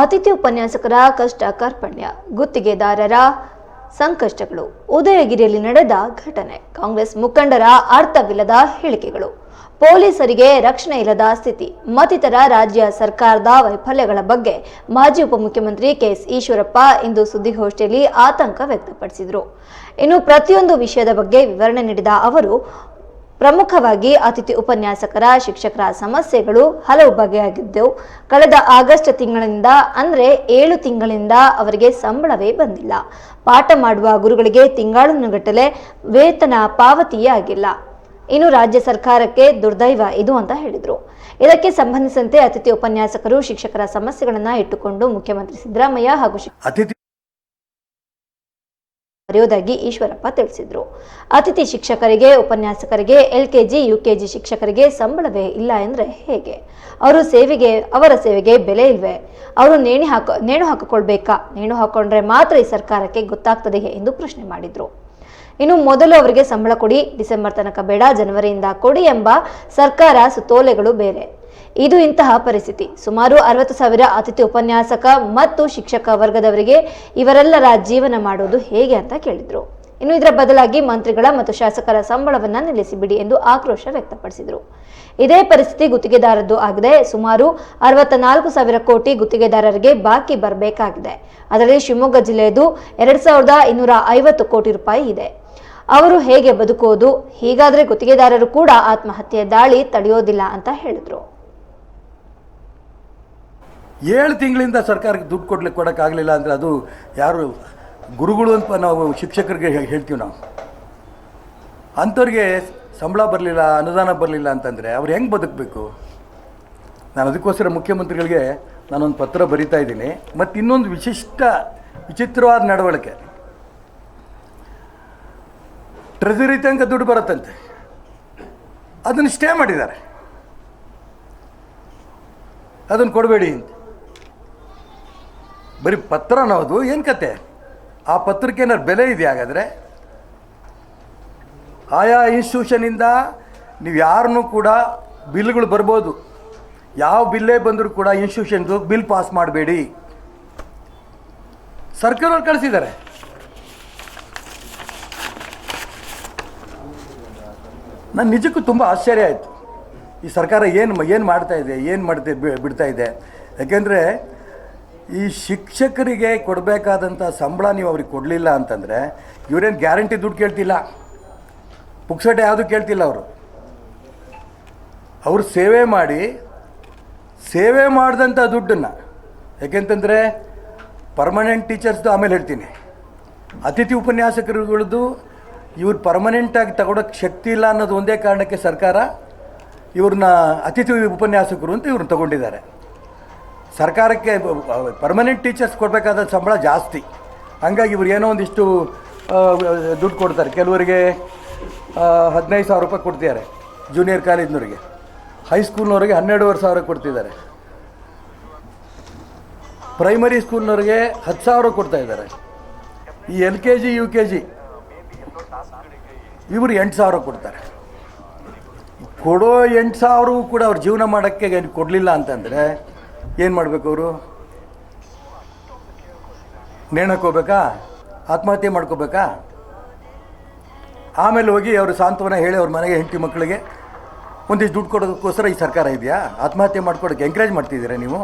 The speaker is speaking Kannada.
ಅತಿಥಿ ಉಪನ್ಯಾಸಕರ ಕಷ್ಟ ಕಾರ್ಪಣ್ಯ ಗುತ್ತಿಗೆದಾರರ ಸಂಕಷ್ಟಗಳು, ಉದಯಗಿರಿಯಲ್ಲಿ ನಡೆದ ಘಟನೆ, ಕಾಂಗ್ರೆಸ್ ಮುಖಂಡರ ಅರ್ಥವಿಲ್ಲದ ಹೇಳಿಕೆಗಳು, ಪೊಲೀಸರಿಗೆ ರಕ್ಷಣೆ ಇಲ್ಲದ ಸ್ಥಿತಿ, ಮತ್ತಿತರ ರಾಜ್ಯ ಸರ್ಕಾರದ ವೈಫಲ್ಯಗಳ ಬಗ್ಗೆ ಮಾಜಿ ಉಪಮುಖ್ಯಮಂತ್ರಿ ಕೆಎಸ್ ಈಶ್ವರಪ್ಪ ಇಂದು ಸುದ್ದಿಗೋಷ್ಠಿಯಲ್ಲಿ ಆತಂಕ ವ್ಯಕ್ತಪಡಿಸಿದರು. ಇನ್ನು ಪ್ರತಿಯೊಂದು ವಿಷಯದ ಬಗ್ಗೆ ವಿವರಣೆ ನೀಡಿದ ಅವರು ಪ್ರಮುಖವಾಗಿ ಅತಿಥಿ ಉಪನ್ಯಾಸಕರ, ಶಿಕ್ಷಕರ ಸಮಸ್ಯೆಗಳು ಹಲವು ಬಗೆಯಾಗಿದ್ದವು. ಕಳೆದ ಆಗಸ್ಟ್ ತಿಂಗಳಿಂದ ಅಂದ್ರೆ ಏಳು ತಿಂಗಳಿಂದ ಅವರಿಗೆ ಸಂಬಳವೇ ಬಂದಿಲ್ಲ. ಪಾಠ ಮಾಡುವ ಗುರುಗಳಿಗೆ ತಿಂಗಳನ್ನುಗಟ್ಟಲೆ ವೇತನ ಪಾವತಿಯೇ ಆಗಿಲ್ಲ ಇನ್ನು ರಾಜ್ಯ ಸರ್ಕಾರಕ್ಕೆ ದುರ್ದೈವ ಇದು ಅಂತ ಹೇಳಿದರು. ಇದಕ್ಕೆ ಸಂಬಂಧಿಸಿದಂತೆ ಅತಿಥಿ ಉಪನ್ಯಾಸಕರು, ಶಿಕ್ಷಕರ ಸಮಸ್ಯೆಗಳನ್ನು ಇಟ್ಟುಕೊಂಡು ಮುಖ್ಯಮಂತ್ರಿ ಸಿದ್ದರಾಮಯ್ಯ ಹಾಗೂ ಅತಿಥಿ ಬರೆಯುವುದಾಗಿ ಈಶ್ವರಪ್ಪ ತಿಳಿಸಿದ್ರು. ಅತಿಥಿ ಶಿಕ್ಷಕರಿಗೆ, ಉಪನ್ಯಾಸಕರಿಗೆ, ಎಲ್ಕೆಜಿ, ಯುಕೆಜಿ ಶಿಕ್ಷಕರಿಗೆ ಸಂಬಳವೇ ಇಲ್ಲ ಅಂದ್ರೆ ಹೇಗೆ? ಅವರು ಸೇವೆಗೆ, ಅವರ ಸೇವೆಗೆ ಬೆಲೆ ಇಲ್ವೇ? ಅವರು ನೇಣಿ ಹಾಕ, ನೇಣು ಹಾಕಿಕೊಳ್ಬೇಕಾ? ನೇಣು ಹಾಕೊಂಡ್ರೆ ಮಾತ್ರ ಈ ಸರ್ಕಾರಕ್ಕೆ ಗೊತ್ತಾಗ್ತದೆ ಎಂದು ಪ್ರಶ್ನೆ ಮಾಡಿದ್ರು. ಇನ್ನು ಮೊದಲು ಅವರಿಗೆ ಸಂಬಳ ಕೊಡಿ, ಡಿಸೆಂಬರ್ ತನಕ ಬೇಡ, ಜನವರಿಯಿಂದ ಕೊಡಿ ಎಂಬ ಸರ್ಕಾರ ಸುತ್ತೋಲೆಗಳು ಬೇರೆ. ಇದು ಇಂತಹ ಪರಿಸ್ಥಿತಿ. ಸುಮಾರು ಅರವತ್ತು ಸಾವಿರ ಅತಿಥಿ ಉಪನ್ಯಾಸಕ ಮತ್ತು ಶಿಕ್ಷಕ ವರ್ಗದವರಿಗೆ ಇವರೆಲ್ಲರ ಜೀವನ ಮಾಡುವುದು ಹೇಗೆ ಅಂತ ಕೇಳಿದ್ರು. ಇನ್ನು ಇದರ ಬದಲಾಗಿ ಮಂತ್ರಿಗಳ ಮತ್ತು ಶಾಸಕರ ಸಂಬಳವನ್ನ ನಿಲ್ಲಿಸಿಬಿಡಿ ಎಂದು ಆಕ್ರೋಶ ವ್ಯಕ್ತಪಡಿಸಿದರು. ಇದೇ ಪರಿಸ್ಥಿತಿ ಗುತ್ತಿಗೆದಾರದ್ದು ಆಗಿದೆ. ಸುಮಾರು ಅರವತ್ತ ನಾಲ್ಕು ಸಾವಿರ ಕೋಟಿ ಗುತ್ತಿಗೆದಾರರಿಗೆ ಬಾಕಿ ಬರಬೇಕಾಗಿದೆ. ಅದರಲ್ಲಿ ಶಿವಮೊಗ್ಗ ಜಿಲ್ಲೆಯದು ಎರಡ್ ಸಾವಿರದ ಇನ್ನೂರ ಐವತ್ತು ಕೋಟಿ ರೂಪಾಯಿ ಇದೆ. ಅವರು ಹೇಗೆ ಬದುಕುವುದು? ಹೀಗಾದ್ರೆ ಗುತ್ತಿಗೆದಾರರು ಕೂಡ ಆತ್ಮಹತ್ಯೆ ದಾಳಿ ತಡೆಯೋದಿಲ್ಲ ಅಂತ ಹೇಳಿದ್ರು. ಏಳು ತಿಂಗಳಿಂದ ಸರ್ಕಾರಕ್ಕೆ ದುಡ್ಡು ಕೊಡ್ಲಿಕ್ಕೆ ಕೊಡೋಕ್ಕಾಗಲಿಲ್ಲ ಅಂದರೆ ಅದು ಯಾರು ಗುರುಗಳು ಅಂತ ನಾವು ಶಿಕ್ಷಕರಿಗೆ ಹೇಳ್ತೀವಿ ನಾವು. ಅಂಥವ್ರಿಗೆ ಸಂಬಳ ಬರಲಿಲ್ಲ, ಅನುದಾನ ಬರಲಿಲ್ಲ ಅಂತಂದರೆ ಅವ್ರು ಹೆಂಗೆ ಬದುಕಬೇಕು? ನಾನು ಅದಕ್ಕೋಸ್ಕರ ಮುಖ್ಯಮಂತ್ರಿಗಳಿಗೆ ನಾನೊಂದು ಪತ್ರ ಬರಿತಾ ಇದ್ದೀನಿ. ಮತ್ತು ಇನ್ನೊಂದು ವಿಶಿಷ್ಟ ವಿಚಿತ್ರವಾದ ನಡವಳಿಕೆ. ಟ್ರೆಜರಿ ತನಕ ದುಡ್ಡು ಬರುತ್ತಂತೆ. ಅದನ್ನು ಸ್ಟೇ ಮಾಡಿದ್ದಾರೆ. ಅದನ್ನು ಕೊಡಬೇಡಿ ಅಂತ. ಬರೀ ಪತ್ರ ಅನ್ನೋದು ಏನು ಕತೆ? ಆ ಪತ್ರಕ್ಕೆ ಏನಾದ್ರು ಬೆಲೆ ಇದೆ ಹಾಗಾದರೆ? ಆಯಾ ಇನ್ಸ್ಟಿಟ್ಯೂಷನಿಂದ ನೀವು ಯಾರನ್ನೂ ಕೂಡ ಬಿಲ್ಗಳು ಬರ್ಬೋದು. ಯಾವ ಬಿಲ್ಲೇ ಬಂದರೂ ಕೂಡ ಇನ್ಸ್ಟಿಟ್ಯೂಷನ್ದು ಬಿಲ್ ಪಾಸ್ ಮಾಡಬೇಡಿ. ಸರ್ಕಾರವ್ರು ಕಳಿಸಿದ್ದಾರೆ. ನಾನು ನಿಜಕ್ಕೂ ತುಂಬ ಆಶ್ಚರ್ಯ ಆಯಿತು. ಈ ಸರ್ಕಾರ ಏನು ಏನು ಮಾಡ್ತಾ ಇದೆ, ಏನು ಮಾಡ್ತಾ ಬಿಡ್ತಾ ಇದೆ? ಯಾಕೆಂದರೆ ಈ ಶಿಕ್ಷಕರಿಗೆ ಕೊಡಬೇಕಾದಂಥ ಸಂಬಳ ನೀವು ಅವ್ರಿಗೆ ಕೊಡಲಿಲ್ಲ ಅಂತಂದರೆ ಇವರೇನು ಗ್ಯಾರಂಟಿ ದುಡ್ಡು ಕೇಳ್ತಿಲ್ಲ. ಪುಕ್ಸಟೆ ಯಾವುದು ಕೇಳ್ತಿಲ್ಲ ಅವರು. ಅವರು ಸೇವೆ ಮಾಡಿ, ಸೇವೆ ಮಾಡಿದಂಥ ದುಡ್ಡನ್ನು, ಯಾಕೆಂತಂದರೆ ಪರ್ಮನೆಂಟ್ ಟೀಚರ್ಸ್ದು ಆಮೇಲೆ ಹೇಳ್ತೀನಿ. ಅತಿಥಿ ಉಪನ್ಯಾಸಕರುಗಳದ್ದು ಇವ್ರು ಪರ್ಮನೆಂಟಾಗಿ ತಗೊಳಕ್ಕೆ ಶಕ್ತಿ ಇಲ್ಲ ಅನ್ನೋದು ಒಂದೇ ಕಾರಣಕ್ಕೆ ಸರ್ಕಾರ ಇವ್ರನ್ನ ಅತಿಥಿ ಉಪನ್ಯಾಸಕರು ಅಂತ ಇವ್ರನ್ನ ತಗೊಂಡಿದ್ದಾರೆ. ಸರ್ಕಾರಕ್ಕೆ ಪರ್ಮನೆಂಟ್ ಟೀಚರ್ಸ್ ಕೊಡಬೇಕಾದ ಸಂಬಳ ಜಾಸ್ತಿ. ಹಂಗಾಗಿ ಇವ್ರು ಏನೋ ಒಂದಿಷ್ಟು ದುಡ್ಡು ಕೊಡ್ತಾರೆ. ಕೆಲವರಿಗೆ ಹದಿನೈದು ಸಾವಿರ ರೂಪಾಯಿ ಕೊಡ್ತಿದ್ದಾರೆ ಜೂನಿಯರ್ ಕಾಲೇಜ್ನವ್ರಿಗೆ. ಹೈಸ್ಕೂಲ್ನವ್ರಿಗೆ ಹನ್ನೆರಡುವರೆ ಸಾವಿರ ಕೊಡ್ತಿದ್ದಾರೆ. ಪ್ರೈಮರಿ ಸ್ಕೂಲ್ನವ್ರಿಗೆ ಹತ್ತು ಸಾವಿರ ಕೊಡ್ತಾ ಇದ್ದಾರೆ. ಈ L K G, U K G ಇವರು ಎಂಟು ಸಾವಿರ ಕೊಡ್ತಾರೆ. ಕೊಡೋ ಎಂಟು ಸಾವಿರವೂ ಕೂಡ ಅವ್ರು ಜೀವನ ಮಾಡೋಕ್ಕೆ ಕೊಡಲಿಲ್ಲ ಅಂತಂದರೆ ಏನು ಮಾಡಬೇಕು ಅವರು? ನೇಣಕ್ಕೆ ಹೋಗ್ಬೇಕಾ? ಆತ್ಮಹತ್ಯೆ ಮಾಡ್ಕೋಬೇಕಾ? ಆಮೇಲೆ ಹೋಗಿ ಅವರು ಸಾಂತ್ವನ ಹೇಳಿ ಅವ್ರ ಮನೆಗೆ ಹೆಂಡತಿ ಮಕ್ಕಳಿಗೆ, ಒಂದಿಷ್ಟು ದುಡ್ಡು ಕೊಡೋದಕ್ಕೋಸ್ಕರ ಈ ಸರ್ಕಾರ ಇದೆಯಾ? ಆತ್ಮಹತ್ಯೆ ಮಾಡ್ಕೊಡೋಕ್ಕೆ ಎಂಕರೇಜ್ ಮಾಡ್ತಿದ್ದೀರಾ ನೀವು?